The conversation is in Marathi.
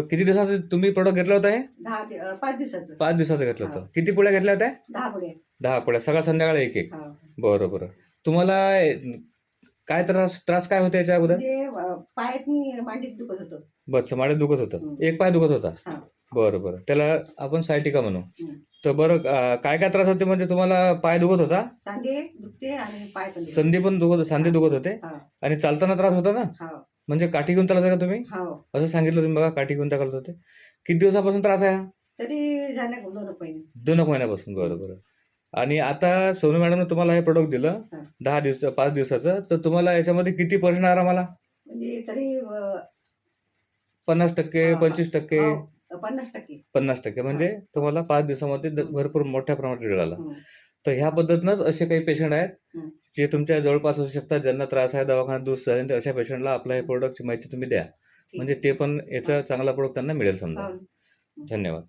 किती दिवसाचं तुम्ही प्रोडक्ट घेतलं होतं हे? दहा दि- अं, पाच दिवसाचं. पाच दिवसाचं घेतलं होतं. किती पुड्या घेतल्या होत्या? दहा पुढे दहा पुड्या सकाळ संध्याकाळ एक एक. हा. बरं बरं. तुम्हाला अं, काय त्रास त्रास काय होता याच्या अगोदर? म्हणजे अं, पायातनी मांडीत दुखत होतं. बस माडे दुखत होतं. हं. एक पाय दुखत होता? हा. बरं बरं. त्याला आपण सायटिका म्हणू. हं. तर बरं अं, काय काय त्रास होते? म्हणजे तुम्हाला पाय दुखत होता? सांधे दुखते आणि पाय पण दुखते. संधी पण दुखत सांधे दुखत होते? हा. आणि चालताना त्रास होता ना? हा. म्हणजे काठी घेऊन का तुम्ही? हो. असं सांगितलं तुम्ही बघा काठी घेऊन चालत होते. किती दिवसापासून त्रास आहे हा? तरी दोन एक महिन्यापासून बरं बरं. आणि आता सोनू मॅडमने तुम्हाला हे प्रोडक्ट दिलं हा. दहा दिवस पाच दिवसाचं तर तुम्हाला याच्यामध्ये किती पर्सेंट आला म्हणजे तरी अं, पन्नास टक्के हा. पंचवीस टक्के? हो, पन्नास टक्के. पन्नास टक्के. म्हणजे तुम्हाला पाच दिवसामध्ये द- भरपूर मोठ्या प्रमाणात रिझल्ट आला. हं. तर ह्या पद्धतीनंच असे काही पेशंट आहेत. जे तुमच्या जवळपास असू शकतात ज्यांना त्रास आहे दवाखान्यात दूर झाले तर अशा पेशंटला आपल्या हे प्रोडक्टची माहिती तुम्ही द्या. म्हणजे ते पण याचा चांगला प्रोडक्ट त्यांना मिळेल समजा. धन्यवाद